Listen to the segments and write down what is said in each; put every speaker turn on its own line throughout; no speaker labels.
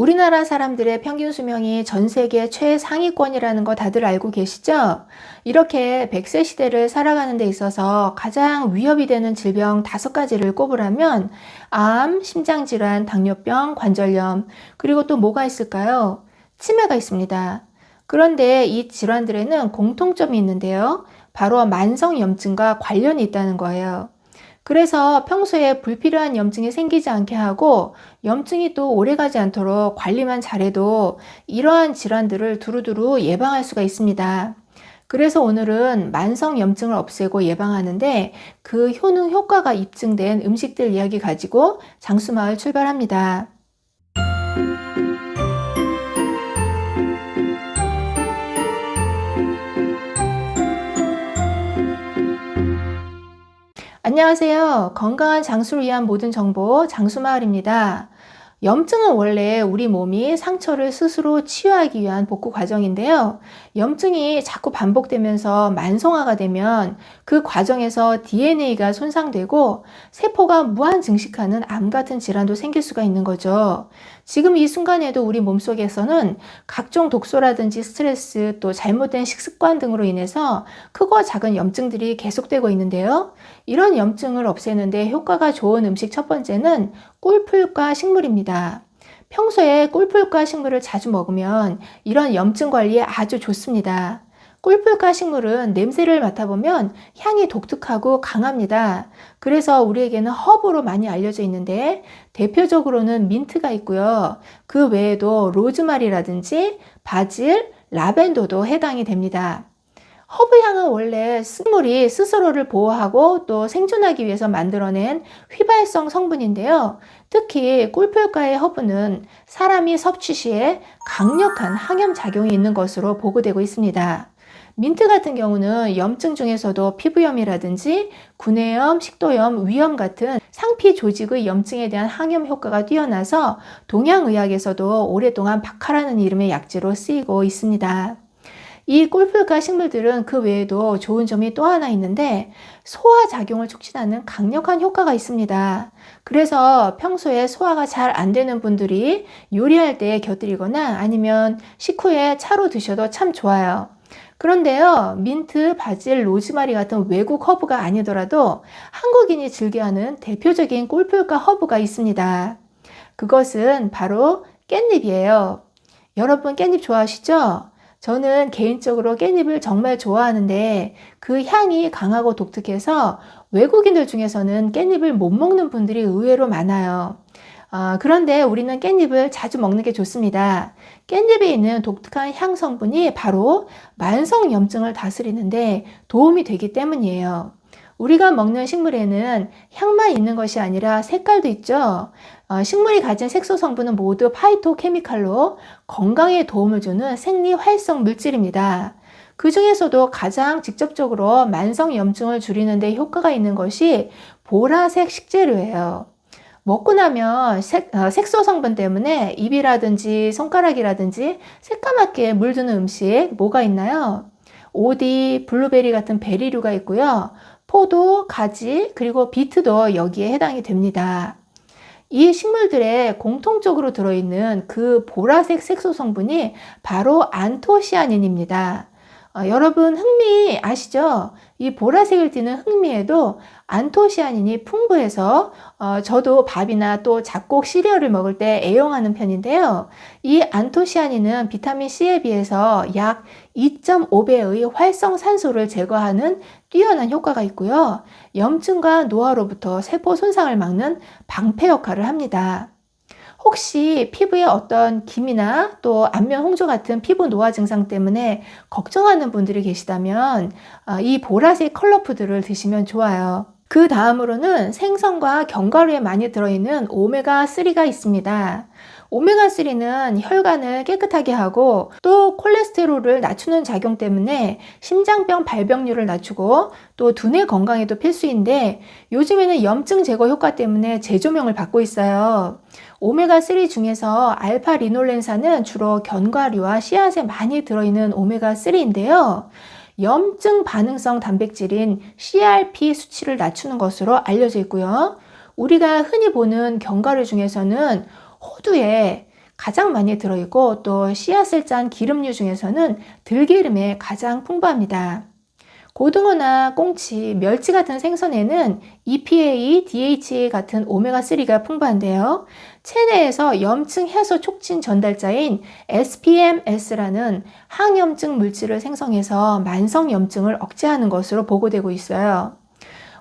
우리나라 사람들의 평균 수명이 전 세계 최상위권이라는 거 다들 알고 계시죠? 이렇게 100세 시대를 살아가는 데 있어서 가장 위협이 되는 질병 다섯 가지를 꼽으라면 암, 심장질환, 당뇨병, 관절염, 그리고 또 뭐가 있을까요? 치매가 있습니다. 그런데 이 질환들에는 공통점이 있는데요. 바로 만성염증과 관련이 있다는 거예요. 그래서 평소에 불필요한 염증이 생기지 않게 하고 염증이 또 오래가지 않도록 관리만 잘해도 이러한 질환들을 두루두루 예방할 수가 있습니다. 그래서 오늘은 만성 염증을 없애고 예방하는데 그 효능 효과가 입증된 음식들 이야기 가지고 장수마을 출발합니다. 안녕하세요. 건강한 장수를 위한 모든 정보 장수마을입니다. 염증은 원래 우리 몸이 상처를 스스로 치유하기 위한 복구 과정인데요. 염증이 자꾸 반복되면서 만성화가 되면 그 과정에서 DNA가 손상되고 세포가 무한 증식하는 암 같은 질환도 생길 수가 있는 거죠. 지금 이 순간에도 우리 몸속에서는 각종 독소라든지 스트레스 또 잘못된 식습관 등으로 인해서 크고 작은 염증들이 계속되고 있는데요. 이런 염증을 없애는데 효과가 좋은 음식 첫 번째는 꿀풀과 식물입니다. 평소에 꿀풀과 식물을 자주 먹으면 이런 염증 관리에 아주 좋습니다. 꿀풀과 식물은 냄새를 맡아보면 향이 독특하고 강합니다. 그래서 우리에게는 허브로 많이 알려져 있는데 대표적으로는 민트가 있고요. 그 외에도 로즈마리라든지 바질, 라벤더도 해당이 됩니다. 허브향은 원래 식물이 스스로를 보호하고 또 생존하기 위해서 만들어낸 휘발성 성분인데요. 특히 꿀풀가의 허브는 사람이 섭취 시에 강력한 항염 작용이 있는 것으로 보고되고 있습니다. 민트 같은 경우는 염증 중에서도 피부염이라든지 구내염, 식도염, 위염 같은 상피 조직의 염증에 대한 항염 효과가 뛰어나서 동양의학에서도 오랫동안 박하라는 이름의 약재로 쓰이고 있습니다. 이 꿀풀과 식물들은 그 외에도 좋은 점이 또 하나 있는데 소화 작용을 촉진하는 강력한 효과가 있습니다. 그래서 평소에 소화가 잘 안 되는 분들이 요리할 때 곁들이거나 아니면 식후에 차로 드셔도 참 좋아요. 그런데요, 민트, 바질, 로즈마리 같은 외국 허브가 아니더라도 한국인이 즐겨하는 대표적인 꿀풀과 허브가 있습니다. 그것은 바로 깻잎이에요. 여러분 깻잎 좋아하시죠? 저는 개인적으로 깻잎을 정말 좋아하는데 그 향이 강하고 독특해서 외국인들 중에서는 깻잎을 못 먹는 분들이 의외로 많아요. 어, 그런데 우리는 깻잎을 자주 먹는 게 좋습니다. 깻잎에 있는 독특한 향 성분이 바로 만성 염증을 다스리는데 도움이 되기 때문이에요. 우리가 먹는 식물에는 향만 있는 것이 아니라 색깔도 있죠. 어, 식물이 가진 색소 성분은 모두 파이토케미칼로 건강에 도움을 주는 생리 활성 물질입니다. 그 중에서도 가장 직접적으로 만성 염증을 줄이는데 효과가 있는 것이 보라색 식재료예요. 먹고 나면 색, 어, 색소 성분 때문에 입이라든지 손가락이라든지 새까맣게 물드는 음식 뭐가 있나요? 오디, 블루베리 같은 베리류가 있고요. 포도, 가지, 그리고 비트도 여기에 해당이 됩니다. 이 식물들에 공통적으로 들어있는 그 보라색 색소 성분이 바로 안토시아닌입니다. 어, 여러분 흑미 아시죠? 이 보라색을 띠는 흑미에도 안토시아닌이 풍부해서 어, 저도 밥이나 또 잡곡 시리얼을 먹을 때 애용하는 편인데요. 이 안토시아닌은 비타민 C에 비해서 약 2.5배의 활성산소를 제거하는 뛰어난 효과가 있고요. 염증과 노화로부터 세포 손상을 막는 방패 역할을 합니다. 혹시 피부에 어떤 김이나 또 안면 홍조 같은 피부 노화 증상 때문에 걱정하는 분들이 계시다면 아, 이 보라색 컬러푸드를 드시면 좋아요. 그 다음으로는 생선과 견과류에 많이 들어있는 오메가3가 있습니다. 오메가3는 혈관을 깨끗하게 하고 또 콜레스테롤을 낮추는 작용 때문에 심장병 발병률을 낮추고 또 두뇌 건강에도 필수인데 요즘에는 염증 제거 효과 때문에 재조명을 받고 있어요. 오메가3 중에서 알파 리놀렌산은 주로 견과류와 씨앗에 많이 들어있는 오메가3인데요. 염증 반응성 단백질인 CRP 수치를 낮추는 것으로 알려져 있고요. 우리가 흔히 보는 견과류 중에서는 호두에 가장 많이 들어있고 또 씨앗을 짠 기름류 중에서는 들기름에 가장 풍부합니다. 고등어나 꽁치, 멸치 같은 생선에는 EPA, DHA 같은 오메가3가 풍부한데요. 체내에서 염증 해소 촉진 전달자인 SPMS라는 항염증 물질을 생성해서 만성 염증을 억제하는 것으로 보고되고 있어요.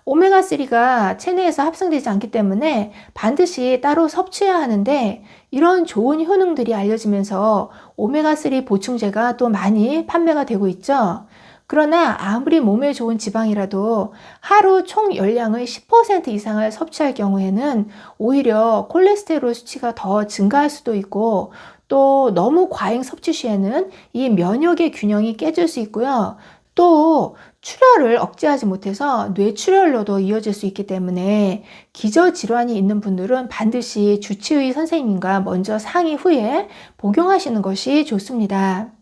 오메가3가 체내에서 합성되지 않기 때문에 반드시 따로 섭취해야 하는데 이런 좋은 효능들이 알려지면서 오메가3 보충제가 또 많이 판매가 되고 있죠. 그러나 아무리 몸에 좋은 지방이라도 하루 총 열량의 10% 이상을 섭취할 경우에는 오히려 콜레스테롤 수치가 더 증가할 수도 있고 또 너무 과잉 섭취 시에는 이 면역의 균형이 깨질 수 있고요. 또 출혈을 억제하지 못해서 뇌출혈로도 이어질 수 있기 때문에 기저질환이 있는 분들은 반드시 주치의 선생님과 먼저 상의 후에 복용하시는 것이 좋습니다.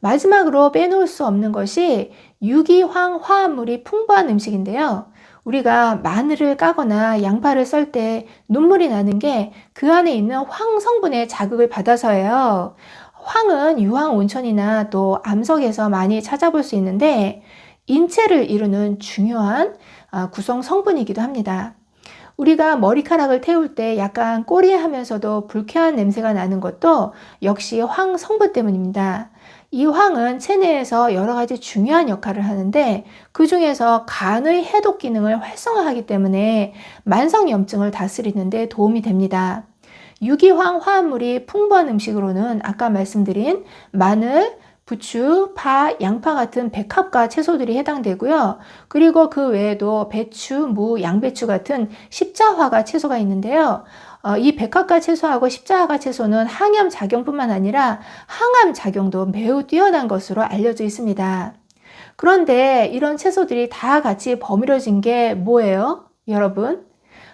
마지막으로 빼놓을 수 없는 것이 유기황 화합물이 풍부한 음식인데요. 우리가 마늘을 까거나 양파를 썰 때 눈물이 나는 게 그 안에 있는 황 성분의 자극을 받아서예요. 황은 유황 온천이나 또 암석에서 많이 찾아볼 수 있는데 인체를 이루는 중요한 아, 구성 성분이기도 합니다. 우리가 머리카락을 태울 때 약간 꼬리하면서도 불쾌한 냄새가 나는 것도 역시 황 성분 때문입니다. 이 황은 체내에서 여러 가지 중요한 역할을 하는데 그 중에서 간의 해독 기능을 활성화하기 때문에 만성염증을 다스리는 데 도움이 됩니다. 유기황 화합물이 풍부한 음식으로는 아까 말씀드린 마늘, 부추, 파, 양파 같은 백합과 채소들이 해당되고요. 그리고 그 외에도 배추, 무, 양배추 같은 십자화가 채소가 있는데요. 어, 이 백합과 채소하고 십자화가 채소는 항염 작용뿐만 아니라 항암 작용도 매우 뛰어난 것으로 알려져 있습니다. 그런데 이런 채소들이 다 같이 버무려진 게 뭐예요? 여러분?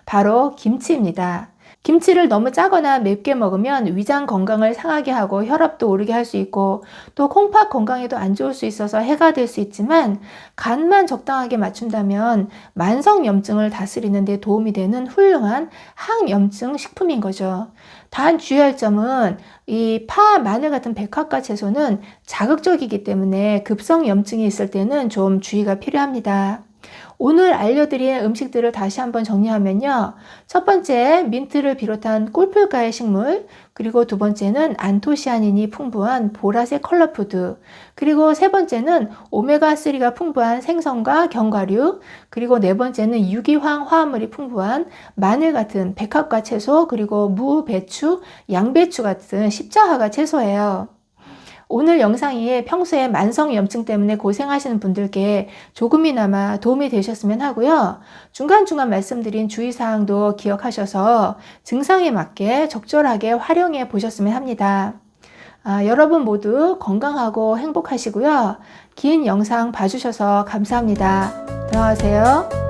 바로 김치입니다. 김치를 너무 짜거나 맵게 먹으면 위장 건강을 상하게 하고 혈압도 오르게 할 수 있고 또 콩팥 건강에도 안 좋을 수 있어서 해가 될 수 있지만 간만 적당하게 맞춘다면 만성 염증을 다스리는 데 도움이 되는 훌륭한 항염증 식품인 거죠. 단 주의할 점은 이 파, 마늘 같은 백합과 채소는 자극적이기 때문에 급성 염증이 있을 때는 좀 주의가 필요합니다. 오늘 알려드린 음식들을 다시 한번 정리하면요. 첫 번째, 민트를 비롯한 꿀풀가의 식물, 그리고 두 번째는 안토시아닌이 풍부한 보라색 컬러푸드, 그리고 세 번째는 오메가3가 풍부한 생선과 견과류, 그리고 네 번째는 유기황 화합물이 풍부한 마늘 같은 백합과 채소, 그리고 무, 배추, 양배추 같은 십자화가 채소예요. 오늘 영상이 평소에 만성염증 때문에 고생하시는 분들께 조금이나마 도움이 되셨으면 하고요. 중간중간 말씀드린 주의사항도 기억하셔서 증상에 맞게 적절하게 활용해 보셨으면 합니다. 아, 여러분 모두 건강하고 행복하시고요. 긴 영상 봐주셔서 감사합니다. 들어가세요.